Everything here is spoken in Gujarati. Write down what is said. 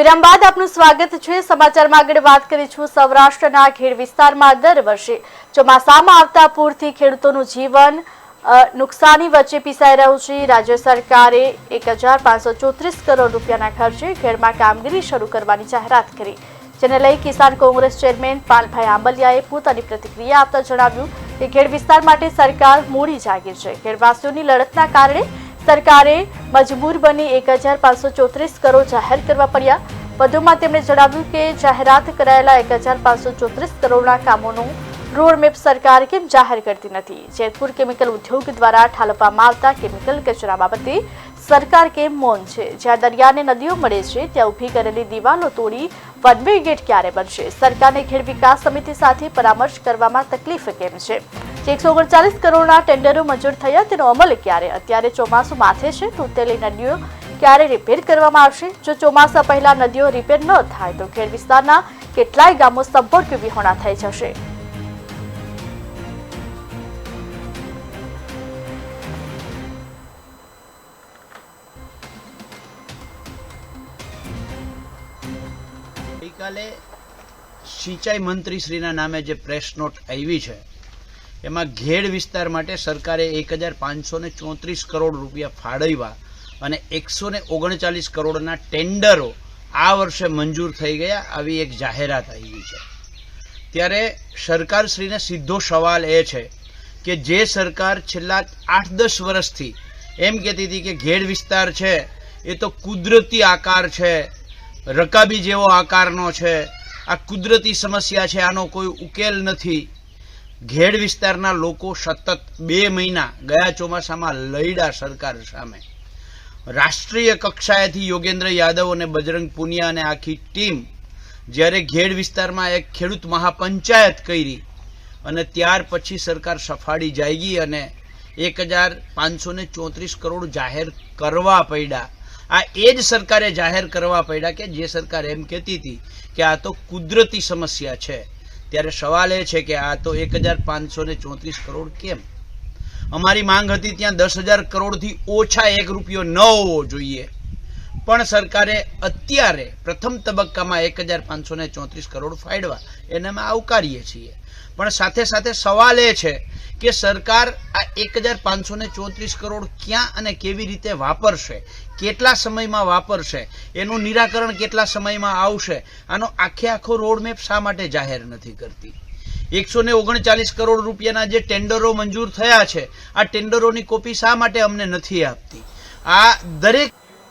વિરામ બાદ આપનું સ્વાગત છે. સમાચારમાં આગળ વાત કરીશું. સૌરાષ્ટ્રના ખેડ વિસ્તારમાં દર વર્ષે ચોમાસામાં આવતા પૂરથી ખેડૂતોનું જીવન નુકસાની વચ્ચે પીસાઈ રહ્યું છે. રાજ્ય સરકારે એક હજાર પાંચસો ચોત્રીસ કરોડ રૂપિયાના ખર્ચે ખેડમાં કામગીરી શરૂ કરવાની જાહેરાત કરી. જેને લઈ કિસાન કોંગ્રેસ ચેરમેન પાલભાઈ આંબલિયાએ પોતાની પ્રતિક્રિયા આપતા જણાવ્યું કે ખેડ વિસ્તાર માટે સરકાર મૂડી જાગીર છે. ખેડવાસીઓની લડતના કારણે સરકારે મજબૂર બની એક હજાર પાંચસો ચોત્રીસ કરોડ જાહેર કરવા પડ્યા. વધુમાં તેમણે જણાવ્યું કે જાહેરાત કરાયેલા એક હજાર પાંચસો ચોત્રીસ કરોડના કામોનું રોડમેપ સરકાર કેમ જાહેર કરતી નથી? જેતપુર કેમિકલ ઉદ્યોગ દ્વારા ઠાલવવામાં આવતા કેમિકલ કચરા બાબતે સરકાર કેમ મૌન છે? જ્યાં દરિયાને નદીઓ મળે છે, ત્યાં ઊભી કરેલી દિવાલો તોડી વન વે ગેટ ક્યારે બનશે? સરકારને ખેડ વિકાસ સમિતિ સાથે પરામર્શ કરવામાં તકલીફ કેમ છે? એકસો ઓગણચાલીસ કરોડના ટેન્ડરો મંજૂર થયા, તેનો અમલ ક્યારે? અત્યારે ચોમાસું માથે છે તૂટેલી નદીઓ ક્યારે રિપેર કરવામાં આવશે? જો ચોમાસા પહેલા નદીઓ રિપેર ન થાય, તો ખેડ વિસ્તારના કેટલાય ગામો સંપર્ક વિહોણા થઈ જશે. ગઈકાલે સિંચાઈ મંત્રીશ્રીના નામે જે પ્રેસ નોટ આવી છે એમાં ઘેડ વિસ્તાર માટે સરકારે એક હજાર પાંચસો ને ચોત્રીસ કરોડ રૂપિયા ફાળવ્યા અને એકસો ને ઓગણચાલીસ કરોડના ટેન્ડરો આ વર્ષે મંજૂર થઈ ગયા આવી એક જાહેરાત આવી છે. ત્યારે સરકારશ્રીને સીધો સવાલ એ છે કે જે સરકાર છેલ્લા આઠ દસ વર્ષથી એમ કહેતી હતી કે ઘેડ વિસ્તાર છે, એ તો કુદરતી આકાર છે, રકાબી જેવો આકારનો છે, આ કુદરતી સમસ્યા છે, આનો કોઈ ઉકેલ નથી. ઘેડ વિસ્તારના લોકો સતત બે મહિના ગયા ચોમાસામાં લડ્યા સરકાર સામે. રાષ્ટ્રીય કક્ષાએથી યોગેન્દ્ર યાદવ અને બજરંગ પુનિયા અને આખી ટીમ જ્યારે ઘેડ વિસ્તારમાં એક ખેડૂત મહાપંચાયત કરી અને ત્યાર પછી સરકાર સફાળી જાયગી અને એક હજાર પાંચસો ને ચોત્રીસ કરોડ જાહેર કરવા પડ્યા. આ એ જ સરકારે જાહેર કરવા પડ્યા કે જે સરકાર એમ કહેતી હતી કે આ તો કુદરતી સમસ્યા છે. ત્યારે સવાલ એ છે કે આ તો એક હજાર પાંચસો ને ચોત્રીસ કરોડ કેમ? અમારી માંગ હતી ત્યાં દસ હજાર કરોડથી ઓછા એક રૂપિયો ન હોવો જોઈએ. પણ સરકારે અત્યારે પ્રથમ તબક્કામાં એક હજાર પાંચસો ને ચોત્રીસ કરોડ ફાળવા એને અમે આવકારીએ છીએ. પણ સાથે સાથે સવાલ એ છે કે સરકાર આ એક હજાર પાંચસો ને ચોત્રીસ કરોડ ક્યાં અને કેવી રીતે વાપરશે? કેટલા સમયમાં વાપરશે? એનું નિરાકરણ કેટલા સમયમાં આવશે? આનો આખે આખો રોડમેપ શા માટે જાહેર નથી કરતી? એકસો ને ઓગણચાલીસ કરોડ રૂપિયાના જે ટેન્ડરો મંજૂર થયા છે, આ ટેન્ડરોની કોપી શા માટે અમને નથી આપતી? આ દરેક